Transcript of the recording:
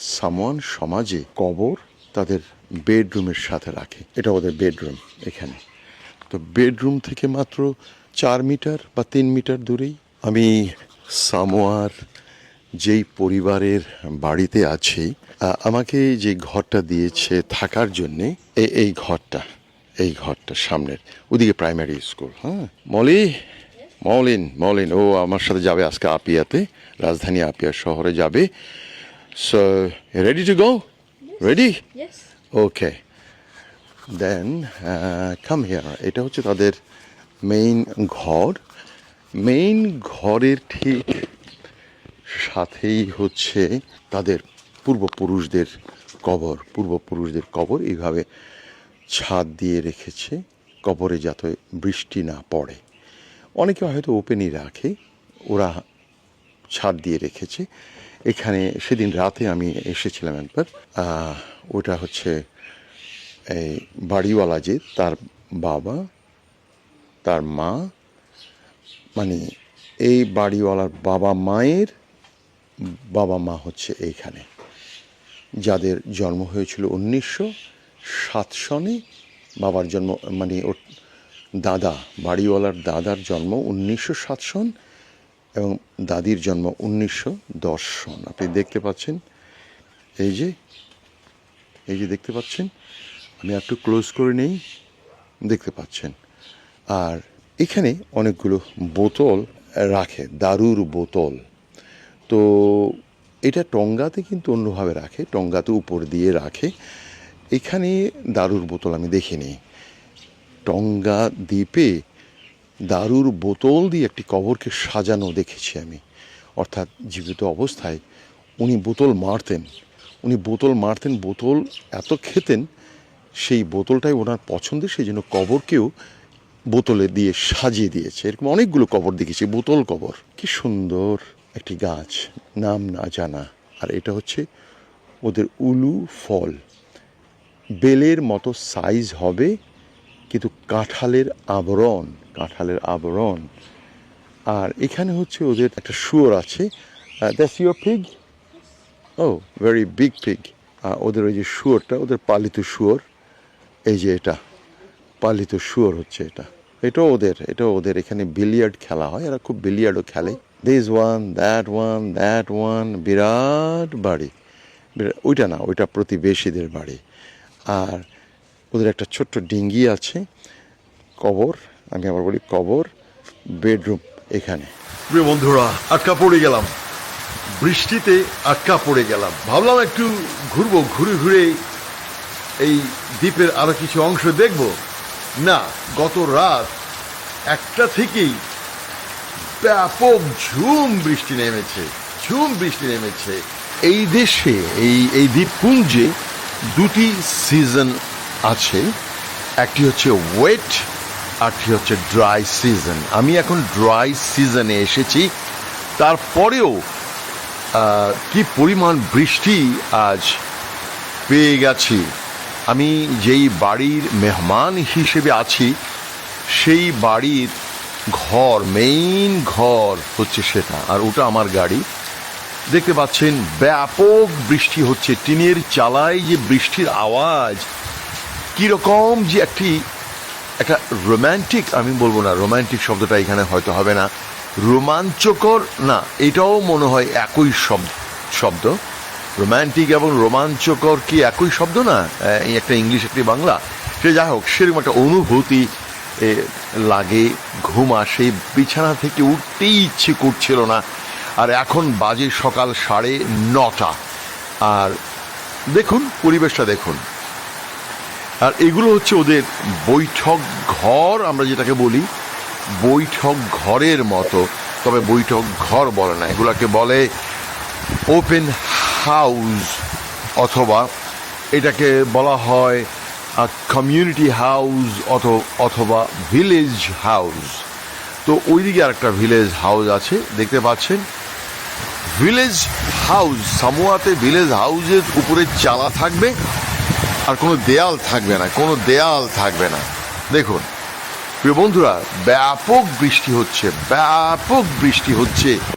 Samoan সমাজে কবর তাদের বেডরুমের সাথে রাখে। এটা ওদের বেডরুম এখানে। তো বেডরুম থেকে মাত্র চার মিটার বা তিন মিটার দূরেই আমি সামোয়ার যেই পরিবারের বাড়িতে আছি আমাকে যে ঘরটা দিয়েছে থাকার জন্যে এই ঘরটা এই ঘরটা সামনের, ওদিকে প্রাইমারি স্কুল হ্যাঁ? মলি, মলিন মলিন, ও আমার সাথে যাবে আজকে আপিয়াতে, রাজধানী আপিয়া শহরে যাবে। So ready to go ready Yes. Ready? Yes. Okay. Okay then come here এটা হচ্ছে তাদের মেইন ঘর মেইন ঘরের ঠিক সাথেই হচ্ছে তাদের পূর্বপুরুষদের কবর পূর্বপুরুষদের কবর এইভাবে ছাদ দিয়ে রেখেছে কবরে যাতে বৃষ্টি না পড়ে অনেকে হয়তো ওপেনই রাখে ওরা ছাদ দিয়ে রেখেছে। এখানে সেদিন রাতে আমি এসেছিলাম একবার। ওটা হচ্ছে এই বাড়িওয়ালা যে, তার বাবা, তার মা মানে এই বাড়িওয়ালার বাবা মায়ের বাবা মা হচ্ছে এইখানে যাদের জন্ম হয়েছিল উনিশশো সাত সনে, বাবার জন্ম মানে ওর দাদা, বাড়িওয়ালার দাদার জন্ম উনিশশো সাত সন এবং দাদির জন্ম উনিশশো দশ সন। আপনি দেখতে পাচ্ছেন, এই যে এই যে দেখতে পাচ্ছেন, আমি একটু ক্লোজ করে নেই, দেখতে পাচ্ছেন। আর এখানে অনেকগুলো বোতল রাখে, দারুর বোতল। তো এটা টঙ্গাতে কিন্তু অন্যভাবে রাখে, টঙ্গাতে উপর দিয়ে রাখে। এখানে দারুর বোতল আমি দেখিনি। টঙ্গা দ্বীপে দারুর বোতল দিয়ে একটি কবরকে সাজানো দেখেছি আমি। অর্থাৎ জীবিত অবস্থায় উনি বোতল মারতেন। উনি বোতল মারতেন, বোতল এত খেতেন, সেই বোতলটাই ওনার পছন্দের, সেই জন্য কবরকেও বোতলে দিয়ে সাজিয়ে দিয়েছে। এরকম অনেকগুলো কবর দেখেছি, বোতল কবর। কি সুন্দর একটি গাছ, নাম না জানা। আর এটা হচ্ছে ওদের উলু ফল। বেলের মতো সাইজ হবে কিন্তু কাঁঠালের আবরণ কাঁঠালের আবরণ। আর এখানে হচ্ছে ওদের একটা শুয়োর আছে। That's your pig oh very big pig ওদের ওই যে শুয়োরটা, ওদের পালিত শুয়োর, এই যে এটা, পালিত শুয়োর হচ্ছে এটা। এটাও ওদের এটাও ওদের। এখানে বিলিয়ার্ড খেলা হয়, এরা খুব বিলিয়ার্ডও খেলে। This one that one that one বিরাট বাড়ি। ওইটা না, ওইটা প্রতিবেশীদের বাড়ি। আর ওদের একটা ছোট্ট ডিঙ্গি আছে, কবর, আমি আবার বলি কবর, বেডরুম এখানে। প্রিয় বন্ধুরা, আটকা পড়ে গেলাম। বৃষ্টিতে আটকা পড়ে গেলাম। ভাবলাম একটু ঘুরবো, ঘুরে ঘুরে এই দ্বীপের আরও কিছু অংশ দেখব। না, গত রাত একটা থেকেই ব্যাপক ঝুম বৃষ্টি নেমেছে, ঝুম বৃষ্টি নেমেছে। এই দেশে, এই এই দ্বীপপুঞ্জে দুটি সিজন আছে, একটি হচ্ছে ওয়েট আরটি হচ্ছে ড্রাই সিজন আমি এখন ড্রাই সিজনে এসেছি। তারপরেও কি পরিমাণ বৃষ্টি আজ পেয়ে গেছি? আমি যেই বাড়ির মেহমান হিসেবে আছি, সেই বাড়ির ঘর মেইন ঘর হচ্ছে সেটা, আর ওটা আমার গাড়ি। দেখতে পাচ্ছেন, ব্যাপক বৃষ্টি হচ্ছে। টিনের চালায় যে বৃষ্টির আওয়াজ কীরকম যে একটি, একটা রোমান্টিক আমি বলব না রোমান্টিক শব্দটা এখানে হয়তো হবে না, রোমাঞ্চকর, না, এটাও মনে হয় একই শব্দ শব্দ। রোমান্টিক এবং রোমাঞ্চকর কি একই শব্দ না? একটা ইংলিশ, একটি বাংলা। সে যাই হোক, সেরকম একটা অনুভূতি লাগে, ঘুম আসে, বিছানা থেকে উঠতেই ইচ্ছে করছিল না। আর এখন বাজে সকাল সাড়ে নটা। আর দেখুন, পরিবেশটা দেখুন। আর এগুলো হচ্ছে ওদের বৈঠক ঘর, আমরা যেটাকে বলি বৈঠক ঘরের মতো। তবে বৈঠক ঘর বলে না, এগুলাকে বলে ওপেন হাউস অথবা এটাকে বলা হয় কমিউনিটি হাউস অথবা ভিলেজ হাউস তো ওইদিকে আর একটা ভিলেজ হাউস আছে, দেখতে পাচ্ছেন? ভিলেজ হাউস সামোয়াতে ভিলেজ হাউসের উপরে চালা থাকবে। আর কোনো দেয়াল থাকবে না, কোনো দেয়াল থাকবে না। দেখুন, প্রিয় বন্ধুরা, ব্যাপক বৃষ্টি হচ্ছে, ব্যাপক বৃষ্টি হচ্ছে।